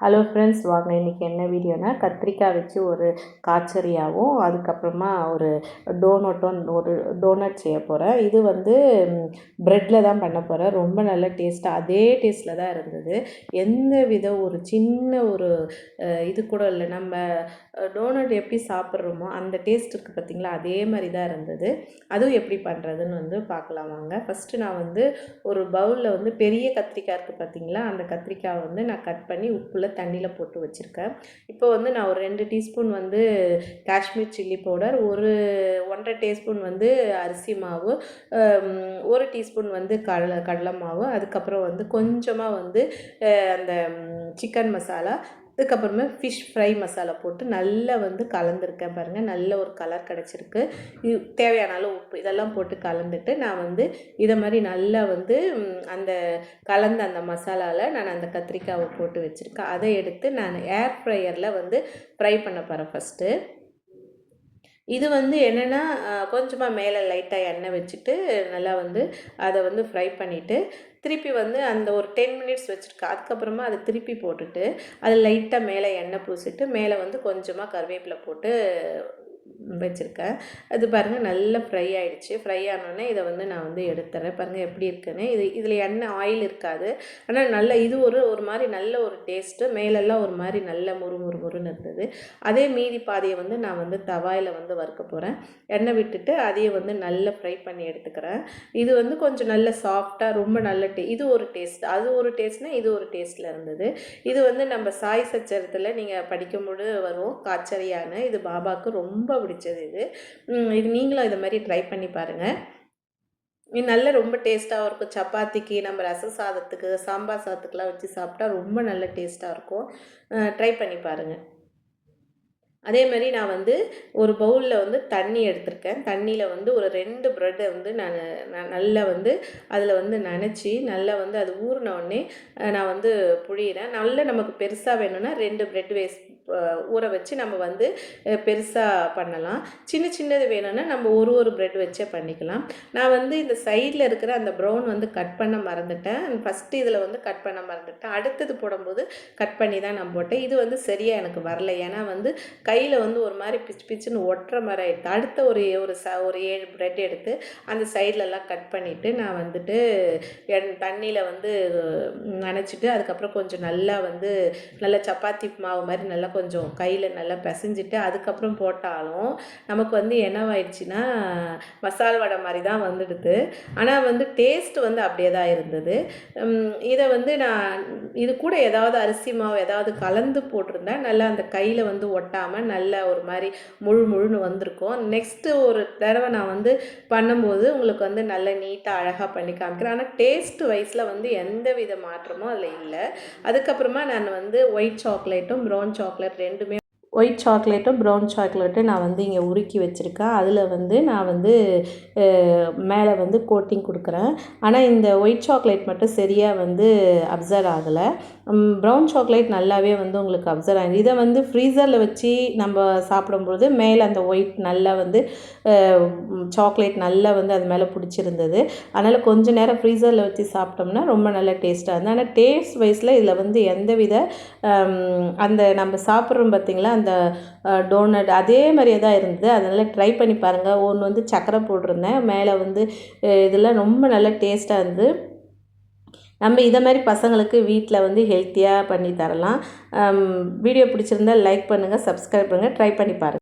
Hello friends வாங்க இன்றைக்கி என்ன வீடியோனா கத்திரிக்காய் வச்சு ஒரு காய்ச்சறியாகவும் அதுக்கப்புறமா ஒரு டோனட்டும் ஒரு டோனட் செய்ய போகிறேன் இது வந்து ப்ரெட்டில் தான் பண்ண போகிறேன் ரொம்ப நல்ல டேஸ்ட்டாக அதே டேஸ்ட்டில் தான் இருந்தது. எந்த வித ஒரு சின்ன ஒரு இது கூட இல்லை. நம்ம டோனட் எப்படி சாப்பிட்றோமோ அந்த டேஸ்ட் இருக்குது பார்த்திங்களா அதே மாதிரி தான் இருந்தது. அதுவும் எப்படி பண்ணுறதுன்னு வந்து பார்க்கலாம் வாங்க. ஃபஸ்ட்டு நான் வந்து ஒரு பவுலில் வந்து பெரிய கத்திரிக்காய் இருக்குது பார்த்தீங்களா அந்த கத்திரிக்காய் வந்து நான் கட் பண்ணி உப்புல தண்ணியில் போட்டு வச்சுருக்கேன். இப்போ வந்து நான் ஒரு ரெண்டு டீஸ்பூன் வந்து காஷ்மீர் சில்லி பவுடர் ஒரு ஒன்றரை டீஸ்பூன் வந்து அரிசி மாவு ஒரு டீஸ்பூன் வந்து கடலை கடலை மாவு அதுக்கப்புறம் வந்து கொஞ்சமாக வந்து அந்த சிக்கன் மசாலா இதுக்கப்புறமே ஃபிஷ் ஃப்ரை மசாலா போட்டு நல்லா வந்து கலந்துருக்கேன் பாருங்கள் நல்ல ஒரு கலர் கிடச்சிருக்கு. இது தேவையான அளவு உப்பு இதெல்லாம் போட்டு கலந்துட்டு நான் வந்து இதை மாதிரி நல்லா வந்து அந்த கலந்த அந்த மசாலாவில் நான் அந்த கத்திரிக்காவை போட்டு வச்சுருக்கேன். அதை எடுத்து நான் ஏர் ஃப்ரையரில் வந்து ஃப்ரை பண்ண போகிறேன் ஃபஸ்ட்டு இது வந்து என்னென்னா கொஞ்சமாக மேலே லைட்டாக எண்ணெய் வச்சுட்டு நல்லா வந்து அதை வந்து ஃப்ரை பண்ணிவிட்டு திருப்பி வந்து அந்த ஒரு டென் மினிட்ஸ் வச்சுருக்கேன் அதுக்கப்புறமா அதை திருப்பி போட்டுட்டு அது லைட்டாக மேலே எண்ணெய் பூசிட்டு மேலே வந்து கொஞ்சமாக கருவேப்பிலை போட்டு வச்சுருக்கேன். அது பாருங்கள் நல்லா ஃப்ரை ஆகிடுச்சி ஃப்ரை ஆனோடனே இதை வந்து நான் வந்து எடுத்துறேன். பாருங்கள் எப்படி இருக்குன்னு. இது இதில் எண்ணெய் ஆயில் இருக்காது. ஆனால் நல்ல இது ஒரு ஒரு மாதிரி நல்ல ஒரு டேஸ்ட்டு மேலெல்லாம் ஒரு மாதிரி நல்ல முறு முறு முறுன்னு இருந்தது. அதே மீதி பாதியை வந்து நான் வந்து தவாயில் வந்து வறுக்க போகிறேன் எண்ணெய் விட்டுட்டு அதையே வந்து நல்லா ஃப்ரை பண்ணி எடுத்துக்கிறேன். இது வந்து கொஞ்சம் நல்ல சாஃப்டாக ரொம்ப நல்ல டே இது ஒரு டேஸ்ட் அது ஒரு டேஸ்ட்னா இது ஒரு டேஸ்ட்டில் இருந்தது. இது வந்து நம்ம சாய் சச்சரத்தில் நீங்கள் படிக்கும்போது வரும் காச்சரியான இது பாபாவுக்கு ரொம்ப பிடிச்சது இது. இது நீங்களும் இதை மாதிரி ட்ரை பண்ணி பாருங்கள் இது நல்ல ரொம்ப டேஸ்ட்டாகவும் இருக்கும். சப்பாத்திக்கு நம்ம ரச சாதத்துக்கு சாம்பார் சாதத்துக்குலாம் வச்சு சாப்பிட்டா ரொம்ப நல்ல டேஸ்ட்டாக இருக்கும். ட்ரை பண்ணி பாருங்கள் அதே மாதிரி நான் வந்து ஒரு பவுலில் வந்து தண்ணி எடுத்திருக்கேன். தண்ணியில் வந்து ஒரு ரெண்டு ப்ரெட்டை வந்து நான் நான் நல்லா வந்து அதில் வந்து நனைச்சி நல்லா வந்து அது ஊறின உடனே நான் வந்து புழியிறேன். நல்லா நமக்கு பெருசாக வேணும்னா ரெண்டு ப்ரெட் வேஸ்ட் ஊற வச்சு நம்ம வந்து பெருசாக பண்ணலாம். சின்ன சின்னது வேணும்னா நம்ம ஒரு ஒரு ப்ரெட் வச்சே பண்ணிக்கலாம். நான் வந்து இந்த சைடில் இருக்கிற அந்த ப்ரௌன் வந்து கட் பண்ண மறந்துட்டேன். ஃபஸ்ட்டு இதில் வந்து கட் பண்ண மறந்துட்டேன். அடுத்தது போடும்போது கட் பண்ணி தான் நான் போட்டேன். இது வந்து சரியாக எனக்கு வரல. ஏன்னா வந்து கையில் வந்து ஒரு மாதிரி பிச்சு பிச்சுன்னு ஒட்டுற மாதிரி ஆகிடுது அடுத்த ஒரு ஒரு ச ஒரு ஏழு ப்ரெட் எடுத்து அந்த சைட்லலாம் கட் பண்ணிவிட்டு நான் வந்துட்டு என் தண்ணியில் வந்து நனைச்சிட்டு அதுக்கப்புறம் கொஞ்சம் நல்லா வந்து நல்லா சப்பாத்தி மாவு மாதிரி நல்லா கொஞ்சம் கையில் நல்லா பிசைஞ்சிட்டு அதுக்கப்புறம் போட்டாலும் நமக்கு வந்து என்னவாயிடுச்சுன்னா மசால் வடை மாதிரி தான் வந்துடுது. ஆனால் வந்து டேஸ்ட் வந்து அப்படியே தான் இருந்தது. இதை வந்து நான் இது கூட ஏதாவது அரிசி மாவு ஏதாவது கலந்து போட்டிருந்தா நல்லா அந்த கையில் வந்து ஒட்டாமல் நல்லா ஒரு மாதிரி முழு முழுன்னு வந்திருக்கும். நெக்ஸ்ட்டு ஒரு தடவை நான் வந்து பண்ணும்போது உங்களுக்கு வந்து நல்ல நீட்டாக அழகாக பண்ணி காமிக்கிறேன். ஆனால் டேஸ்ட் வைஸில் வந்து எந்த வித மாற்றமும் அதில் இல்லை. அதுக்கப்புறமா நான் வந்து ஒயிட் சாக்லேட்டும் ப்ரௌன் சாக்லேட் ரெண்டுமே. ஒயிட் சாக்லேட்டும் ப்ரௌன் சாக்லேட்டும் நான் வந்து இங்கே உருக்கி வச்சுருக்கேன். அதில் வந்து நான் வந்து மேலே வந்து கோட்டிங் கொடுக்குறேன். ஆனால் இந்த ஒயிட் சாக்லேட் மட்டும் சரியாக வந்து அப்சர்வ் ஆகலை. ப்ரௌன் சாக்லேட் நல்லாவே வந்து உங்களுக்கு அப்சர்வ் ஆகுது இதை வந்து ஃப்ரீசரில் வச்சு நம்ம சாப்பிடும்பொழுது மேலே அந்த ஒயிட் நல்லா வந்து சாக்லேட் நல்லா வந்து அது மேலே பிடிச்சிருந்தது. அதனால் கொஞ்ச நேரம் ஃப்ரீசரில் வச்சு சாப்பிட்டோம்னா ரொம்ப நல்ல டேஸ்ட்டாக இருந்தது. ஆனால் டேஸ்ட் வைஸில் இதில் வந்து எந்தவித வித அந்த நம்ம சாப்பிட்றோம் பார்த்திங்களா அந்த டோனட் அதே மாதிரியே தான் இருந்தது. அதனால் ட்ரை பண்ணி பாருங்கள் ஒன்று வந்து சக்கரை போட்டிருந்தேன். மேலே வந்து இதெல்லாம் ரொம்ப நல்ல டேஸ்ட்டாக இருந்தது. நம்ம இதை மாதிரி பசங்களுக்கு வீட்டில் வந்து ஹெல்த்தியாக பண்ணி தரலாம். வீடியோ பிடிச்சிருந்தா லைக் பண்ணுங்கள் சப்ஸ்கிரைப் பண்ணுங்கள் ட்ரை பண்ணி பாருங்கள்